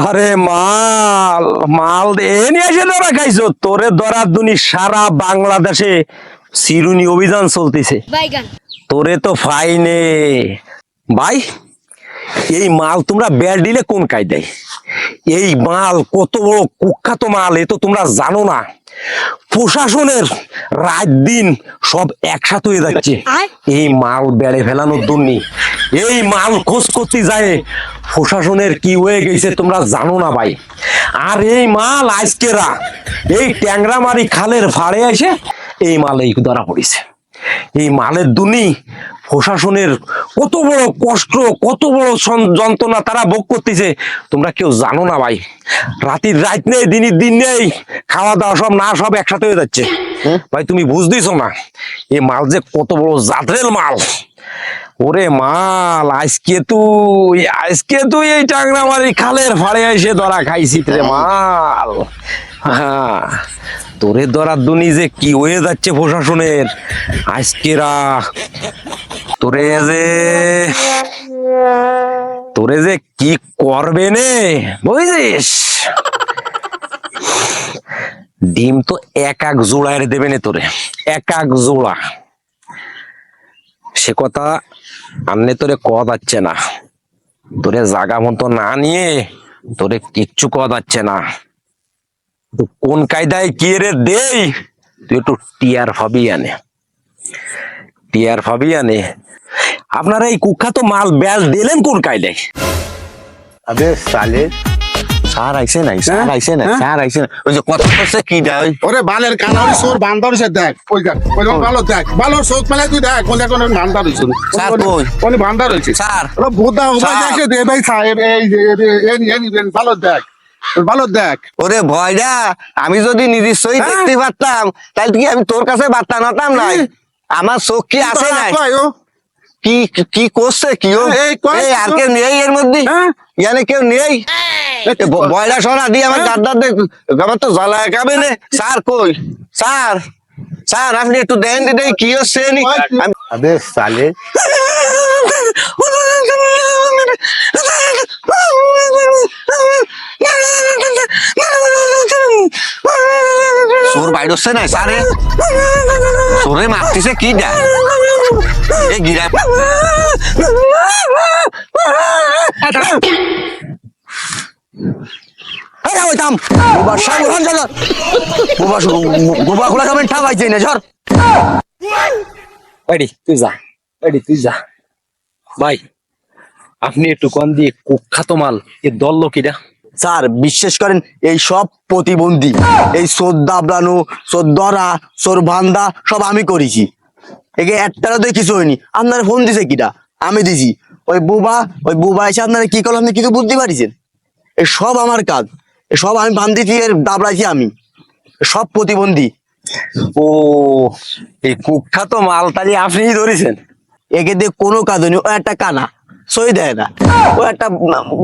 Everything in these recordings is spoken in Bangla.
আরে মাল মাল এ নিয়ে এসে ধরা খাইছো? তোরে ধরার দুনি সারা বাংলাদেশে চিরুনি অভিযান চলতেছে। তোরে তো ফাইনে ভাই এই মাল তোমরা বেল দিলে কোন কায়দায়? এই মাল কত বড় কুখ্যাত মাল এ তো তোমরা জানো না। প্রশাসনের রাত দিন সব একসাথে হয়ে যাচ্ছে। এই মাল বেড়ে ফেলানোর দুর্নি এই মাল খোঁজ করতে যায় প্রশাসনের কি হয়ে গেছে তোমরা জানো না ভাই। আর এই মাল আজকেরা এই ট্যাংরামারি খালের ফাড়ে এসে এই মাল এই ধরা পড়েছে। এই মালের দুনি প্রশাসনের কত বড় কষ্ট কত বড় যন্ত্রণা তারা ভোগ করতেছে। তোমরা কেউ জানো না ভাই। রাতির রাত নেই দিনের দিন নেই খাওয়া দাওয়া সব না সব একসাথে হয়ে যাচ্ছে। ভাই তুমি বুঝতেছো না এ মাল যে কত বড় জাতরেল মাল। ওরে মাল আজকে তুই আজকে তুই এই টাংরামারি খালের ফাড়ে এসে ধরা খাইছি রে মাল। হ্যাঁ তোরে ধরার দুনি যে কি হয়ে যাচ্ছে প্রশাসনের? আজকেরা তোরে যে তোরে যে কি করবে নে বুঝছিস ডিম তো এক এক জোড়ায় দেবে নে তোরে, এক এক জোড়া। সে কথা আনলে তোরে কওয়া যাচ্ছে না। তোরে জাগা মতো না নিয়ে তোরে কিচ্ছু কওয়া যাচ্ছে না। কোন কায়দায় কি রে দেই? তুই একটু টিয়ার ভাবি আনে। টিয়ার ভাবি আনে আপনারা এই কুখ্যাত মাল ব্যাল দিলেন কোন কায়দায় আবে সালে। স্যার আইসে নাই স্যার আইসে নাই হ্যাঁ? স্যার আইসে না ওই যে কথা করছে কি দেয়? ওরে বালের কানারি সোর দেখ ওই দেখ ওই ভালো দেখ ভালো চোখ মেলায় তুই দেখ কোন কোন হইছে। স্যার, কই? কোন হইছে। স্যার ওরে বুদা। দেখে দে ভাই সাহেব এই যে এই এই ভালো দেখ ভালো দেখ। ওরে ভয়রা আমি যদি নিজস্বই হ্যাঁ? দেখতে পারতাম তাহলে কি আমি তোর কাছে বার্তা নাতাম নাই? আমার চোখ কি আছে নাই কি কি করছে কি এই, আর কেউ নেই এর মধ্যে হ্যাঁ? ইয়ানে কেউ নেই বয়লা সরা দিয়ে আমার হ্যাঁ? দাদার দেখ আমার তো জ্বালা কাবে নে স্যার কই স্যার স্যার আপনি একটু দেন দিদি কি হচ্ছে নি আবে সালে সোর বাইর হচ্ছে না সোরে মারতেছে কি দেয় এই গিরা না এডি তুই যা। এডি তুই যা। ভাই আপনি একটু কন দিয়ে কুখ্যাত মাল এ দল কিরা স্যার বিশ্বাস করেন এই সব প্রতিবন্ধী এই সোর দাবলানো সোর দরা সোর ভান্দা সব আমি করেছি। একে একটারও তো কিছু হয়নি। আপনারা ফোন দিছে কিটা? আমি দিছি। ওই বুবা ওই বুবা এসে আপনারা কি করল? আপনি কিছু বুঝতে পারিছেন? এ সব আমার কাজ। এ সব আমি বান্ধিছি এর দাবলাইছি আমি। সব প্রতিবন্ধী। ও এই কুখ্যাত মাল তাহলে আপনিই ধরেছেন। একে দিয়ে কোনো কাজ হয়নি। ও একটা কানা। সই দেয় না। ও একটা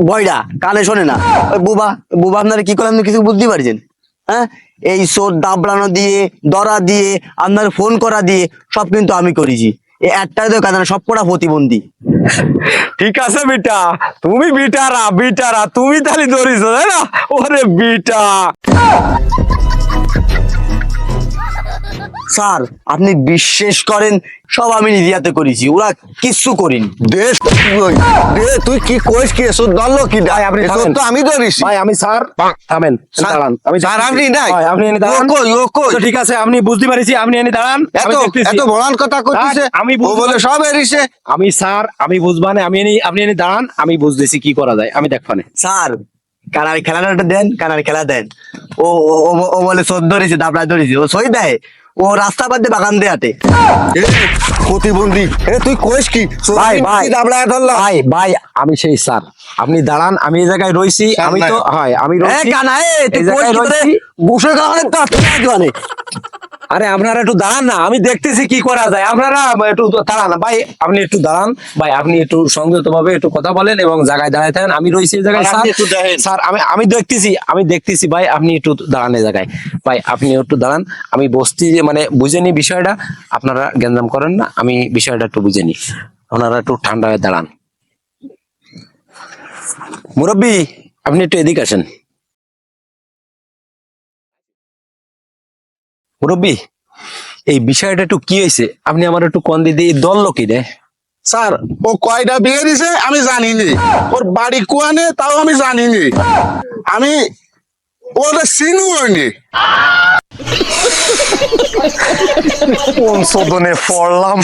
বয়রা, কানে শোনে না। ওই বুবা বুবা আপনারা কি করে কিছু বুঝতে পারছেন? হ্যাঁ? এই সোর দাবড়ানো দিয়ে দরা দিয়ে, আপনার ফোন করা দিয়ে সব কিন্তু আমি করেছি। একটা তো কাজ সব কটা প্রতিবন্ধী। ঠিক আছে বিটা, তুমি বিটারা বিটারা, তুমি তাহলে ধরিস তাই না? ওরে বিটা। স্যার আপনি বিশ্বাস করেন সব আমি নিজে করেছি ওরা কিচ্ছু করিনি। দেশ দে তুই কি কইস কি এসব দল কি ভাই, আপনি এসব থামেন। তো আমি ধরিস ভাই আমি স্যার থামেন স্যার, দাঁড়ান। আমি স্যার, আপনি নাই? ভাই, আপনি এনে দাঁড়ান। ও কই, ও কই? তো ঠিক আছে আপনি বুঝতে পারছি আপনি এনে দাঁড়ান। এত আমি দেখতেছি। এত বলান কথা কইতিছে আমি ও বুঝতে বলে সব এরিছে। আমি স্যার আমি বুঝবানে আমি এনে আপনি এনে দাঁড়ান আমি বুঝতেছি কি করা যায় আমি দেখবানে। স্যার কানার খেলাটা দেন কানার খেলা দেন। ও ও- ও ও বলে সদ ধরেছে দাবড়া ধরেছে। ও সই দেয়। ও রাস্তা বাদ দিয়ে বাগান দেয়াতে হাঁটে। প্রতিবন্ধী। এ তুই কইস কি? ভাই ভাই। দাবড়া ধরলাম ভাই ভাই আমি সেই স্যার। আপনি দাঁড়ান আমি এই জায়গায় রইছি আমি তো। হয় আমি এ রইছি। কানা এ তুই এই কি বসে কারণে তো আপনি আরে আপনারা একটু দাঁড়ান না আমি দেখতেছি কি করা যায়। আপনারা একটু দাঁড়ান ভাই আপনি একটু দাঁড়ান। ভাই আপনি একটু সংযত ভাবে একটু কথা বলেন এবং জায়গায় দাঁড়ায় থাকেন। আমি রয়েছি এই জায়গায় স্যার। আমি আমি দেখতেছি আমি দেখতেছি ভাই আপনি একটু দাঁড়ান এই জায়গায়। ভাই আপনি একটু দাঁড়ান। আমি বসছি যে মানে বুঝে নি বিষয়টা। আপনারা গ্যাঞ্জাম করেন না আমি বিষয়টা একটু বুঝে নি। আপনারা একটু ঠান্ডা হয়ে দাঁড়ান। মুরব্বী আপনি একটু এদিকে আসেন। মুরব্বী, এই বিষয়টা একটু কি হয়েছে আপনি আমার একটু কন দিদি দল লোকই রে। স্যার, ও কয়টা বিয়ে দিছে আমি জানিনি। ওর বাড়ি কুয়ানে, তাও আমি জানিনি। আমি ওটা চিনু হয়নি। কোন সদনে পড়লাম?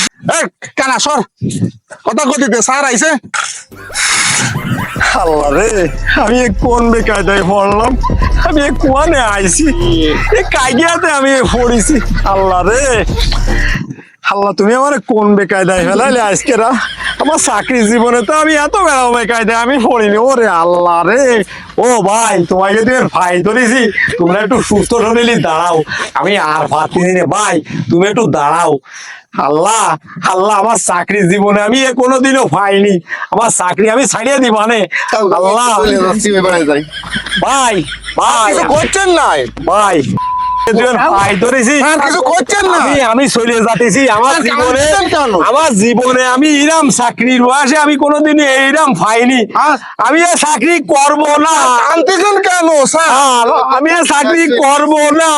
কানা সর। কথা কতিতে স্যার আইছে। আল্লাহ রে আমি কোন বেকায়দায় পড়লাম? আমি কোয়ানে আইছি? এ কাইগিয়াতে আমি পড়িছি। আল্লাহ রে। আল্লাহ তুমি আমার কোন বেকায়দায় ফেলাইলে আজকে রা আমার চাকরি জীবনে তো আমি এত বেড়া বেকায়দায় আমি পড়িনি। ওরে আল্লাহ রে। ও ভাই তোমাকে তুমি ভাই ধরেছি। তোমরা একটু সুস্থ শরীরই দাঁড়াও। আমি আর না। ভাই তুমি একটু দাঁড়াও। আল্লাহ আল্লাহ আমার চাকরি জীবনে আমি এ কোনোদিনও পাইনি। আমার চাকরি আমি ছাড়িয়ে দি মানে। আল্লাহ। ভাই ভাই। করছেন নাই ভাই। আমি চলে যাতেছি আমার জীবনে। আমার জীবনে আমি ইরাম চাকরির বয়সে আমি কোনোদিন এইরাম পাইনি। আমি চাকরি করব না। কানতেছেন কেন স্যার? আমি চাকরি করব না।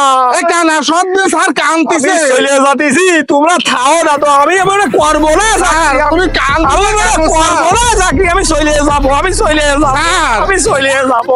কানা সব স্যার কানতেছে চলে যাতেছি তোমরা থাও না তো। আমি এবারে করব না স্যার তুমি এবারে করব না চাকরি। আমি চলে যাব আমি চলে যাব। আমি চলে যাব।